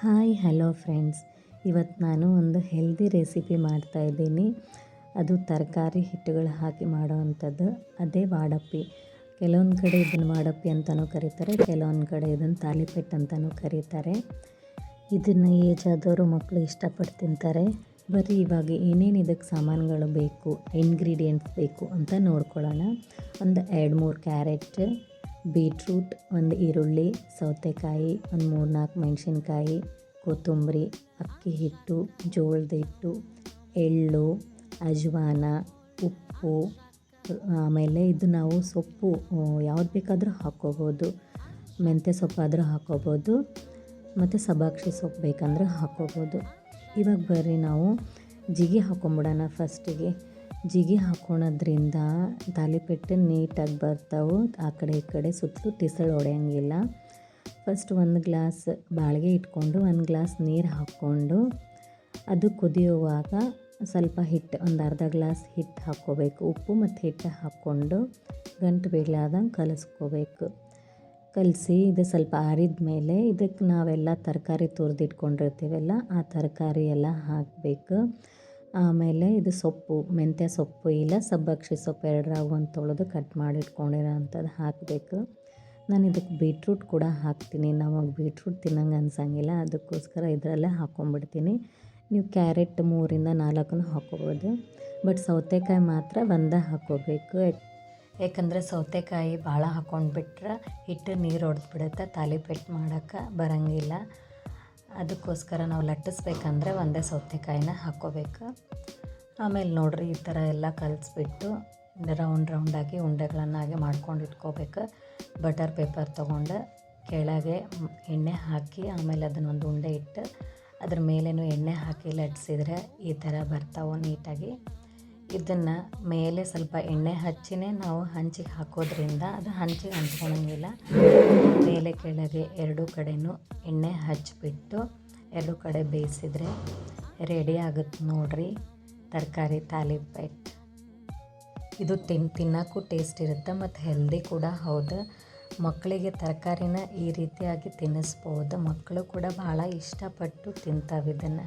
Hi, hello friends. ಇವತ್ತು ನಾನು ಒಂದು ಹೆಲ್ದಿ ರೆಸಿಪಿ ಮಾಡ್ತಾಯಿದ್ದೀನಿ ಅದು ತರಕಾರಿ ಹಿಟ್ಟುಗಳು ಹಾಕಿ ಮಾಡೋವಂಥದ್ದು. ಅದೇ ವಾಡಪ್ಪಿ ಕೆಲವೊಂದು ಕಡೆ ಇದನ್ನು ವಾಡಪ್ಪಿ ಅಂತಲೂ ಕರೀತಾರೆ, ಕೆಲವೊಂದು ಕಡೆ ಇದನ್ನು ತಾಲಿಪೆಟ್ಟು ಅಂತಲೂ ಕರೀತಾರೆ. ಇದನ್ನು ಏಜ್ ಆದವರು ಮಕ್ಕಳು ಇಷ್ಟಪಟ್ಟು ತಿಂತಾರೆ. ಬರೀ ಇವಾಗ ಏನೇನು ಇದಕ್ಕೆ ಸಾಮಾನುಗಳು ಬೇಕು ಇಂಗ್ರೀಡಿಯೆಂಟ್ಸ್ ಬೇಕು ಅಂತ ನೋಡ್ಕೊಳ್ಳೋಣ. ಒಂದು ಎರಡು ಮೂರು ಕ್ಯಾರೆಟ್ ಬೀಟ್ರೂಟ್, ಒಂದು ಈರುಳ್ಳಿ, ಸೌತೆಕಾಯಿ, ಒಂದು ಮೂರು ನಾಲ್ಕು ಮೆಣಸಿನ್ಕಾಯಿ, ಕೊತ್ತಂಬರಿ, ಅಕ್ಕಿ ಹಿಟ್ಟು, ಜೋಳದ ಹಿಟ್ಟು, ಎಳ್ಳು, ಅಜ್ವಾನ, ಉಪ್ಪು, ಆಮೇಲೆ ಇದು ನಾವು ಸೊಪ್ಪು ಯಾವ್ದು ಬೇಕಾದರೂ ಹಾಕ್ಕೋಬೋದು. ಮೆಂತ್ಯ ಸೊಪ್ಪಾದರೂ ಹಾಕ್ಕೋಬೋದು. ಮತ್ತು ಸಬಾಕ್ಷಿ ಸೊಪ್ಪು ಬೇಕಂದ್ರೆ ಹಾಕ್ಕೋಬೋದು. ಇವಾಗ ಬರ್ರಿ ನಾವು ಜಿಗಿ ಹಾಕೊಂಬಿಡೋಣ ಫಸ್ಟಿಗೆ ಜಿಗಿ ಹಾಕೊಳೋದ್ರಿಂದ ತಾಲಿಪೆಟ್ಟು ನೀಟಾಗಿ ಬರ್ತಾವೆ. ಆ ಕಡೆ ಈ ಕಡೆ ಸುತ್ತಲೂ ಟಿಸಳು ಹೊಡೆಯಂಗಿಲ್ಲ. ಫಸ್ಟ್ ಒಂದು ಗ್ಲಾಸ್ ಬಾಳಿಗೆ ಇಟ್ಕೊಂಡು ಒಂದು ಗ್ಲಾಸ್ ನೀರು ಹಾಕ್ಕೊಂಡು ಅದು ಕುದಿಯುವಾಗ ಸ್ವಲ್ಪ ಹಿಟ್ಟು, ಒಂದು ಅರ್ಧ ಗ್ಲಾಸ್ ಹಿಟ್ಟು ಹಾಕ್ಕೋಬೇಕು. ಉಪ್ಪು ಮತ್ತು ಹಿಟ್ಟು ಹಾಕ್ಕೊಂಡು ಗಂಟು ಬೀಳಾದಂಗೆ ಕಲಿಸ್ಕೋಬೇಕು. ಕಲಸಿ ಇದು ಸ್ವಲ್ಪ ಆರಿದ ಮೇಲೆ ಇದಕ್ಕೆ ನಾವೆಲ್ಲ ತರಕಾರಿ ತುರಿದಿಟ್ಕೊಂಡಿರ್ತೀವಲ್ಲ, ಆ ತರಕಾರಿ ಎಲ್ಲ ಹಾಕಬೇಕು. ಆಮೇಲೆ ಇದು ಸೊಪ್ಪು, ಮೆಂತ್ಯ ಸೊಪ್ಪು ಇಲ್ಲ ಸಬ್ಬಕ್ಷಿ ಸೊಪ್ಪು ಎರಡರಾಗ ಒಂದು ತೊಳೆದು ಕಟ್ ಮಾಡಿ ಇಟ್ಕೊಂಡಿರೋ ಅಂಥದ್ದು ಹಾಕಬೇಕು. ನಾನು ಇದಕ್ಕೆ ಬೀಟ್ರೂಟ್ ಕೂಡ ಹಾಕ್ತೀನಿ. ನಮಗೆ ಬೀಟ್ರೂಟ್ ತಿನ್ನಂಗೆ ಅನ್ಸಂಗಿಲ್ಲ. ಅದಕ್ಕೋಸ್ಕರ ಇದರಲ್ಲೇ ಹಾಕ್ಕೊಂಬಿಡ್ತೀನಿ ನೀವು ಕ್ಯಾರೆಟ್ ಮೂರಿಂದ ನಾಲ್ಕನ್ನು ಹಾಕ್ಕೋಬೋದು ಬಟ್ ಸೌತೆಕಾಯಿ ಮಾತ್ರ ಒಂದೇ ಹಾಕ್ಕೋಬೇಕು ಯಾಕಂದರೆ ಸೌತೆಕಾಯಿ ಭಾಳ ಹಾಕ್ಕೊಂಡ್ಬಿಟ್ರೆ ಹಿಟ್ಟು ನೀರು ಹೊಡೆದ್ಬಿಡುತ್ತೆ. ತಾಲಿಪೆಟ್ಟು ಮಾಡೋಕ್ಕೆ ಬರೋಂಗಿಲ್ಲ. ಅದಕ್ಕೋಸ್ಕರ ನಾವು ಲಟ್ಟಿಸ್ಬೇಕಂದ್ರೆ ಒಂದೇ ಸೌತೆಕಾಯಿನ ಹಾಕ್ಕೋಬೇಕು. ಆಮೇಲೆ ನೋಡಿರಿ, ಈ ಥರ ಎಲ್ಲ ಕಲಿಸ್ಬಿಟ್ಟು ರೌಂಡ್ ರೌಂಡಾಗಿ ಉಂಡೆಗಳನ್ನಾಗಿ ಮಾಡ್ಕೊಂಡು ಇಟ್ಕೋಬೇಕು. ಬಟರ್ ಪೇಪರ್ ತೊಗೊಂಡು ಕೆಳಗೆ ಎಣ್ಣೆ ಹಾಕಿ, ಆಮೇಲೆ ಅದನ್ನೊಂದು ಉಂಡೆ ಇಟ್ಟು ಅದ್ರ ಮೇಲೇನು ಎಣ್ಣೆ ಹಾಕಿ ಲಟ್ಸಿದ್ರೆ ಈ ಥರ ಬರ್ತಾವೆ ನೀಟಾಗಿ. ಇದನ್ನು ಮೇಲೆ ಸ್ವಲ್ಪ ಎಣ್ಣೆ ಹಚ್ಚಿನೇ ನಾವು ಹಂಚಿಗೆ ಹಾಕೋದ್ರಿಂದ ಅದು ಹಂಚಿಗೆ ಹಂಚ್ಕೊಳಂಗಿಲ್ಲ ಮೇಲೆ ಕೆಳಗೆ ಎರಡೂ ಕಡೆಯೂ ಎಣ್ಣೆ ಹಚ್ಚಿಬಿಟ್ಟು ಎರಡು ಕಡೆ ಬೇಯಿಸಿದ್ರೆ ರೆಡಿ ಆಗುತ್ತೆ ನೋಡ್ರಿ ತರಕಾರಿ ತಾಲಿಪೆಟ್. ಇದು ತಿನ್, ತಿನ್ನೋಕ್ಕೂ ಟೇಸ್ಟ್ ಇರುತ್ತೆ ಮತ್ತು ಹೆಲ್ದಿ ಕೂಡ ಹೌದು. ಮಕ್ಕಳಿಗೆ ತರಕಾರಿನ ಈ ರೀತಿಯಾಗಿ ತಿನ್ನಿಸ್ಬೋದು. ಮಕ್ಕಳು ಕೂಡ ಭಾಳ ಇಷ್ಟಪಟ್ಟು ತಿಂತಾವೆ ಇದನ್ನು.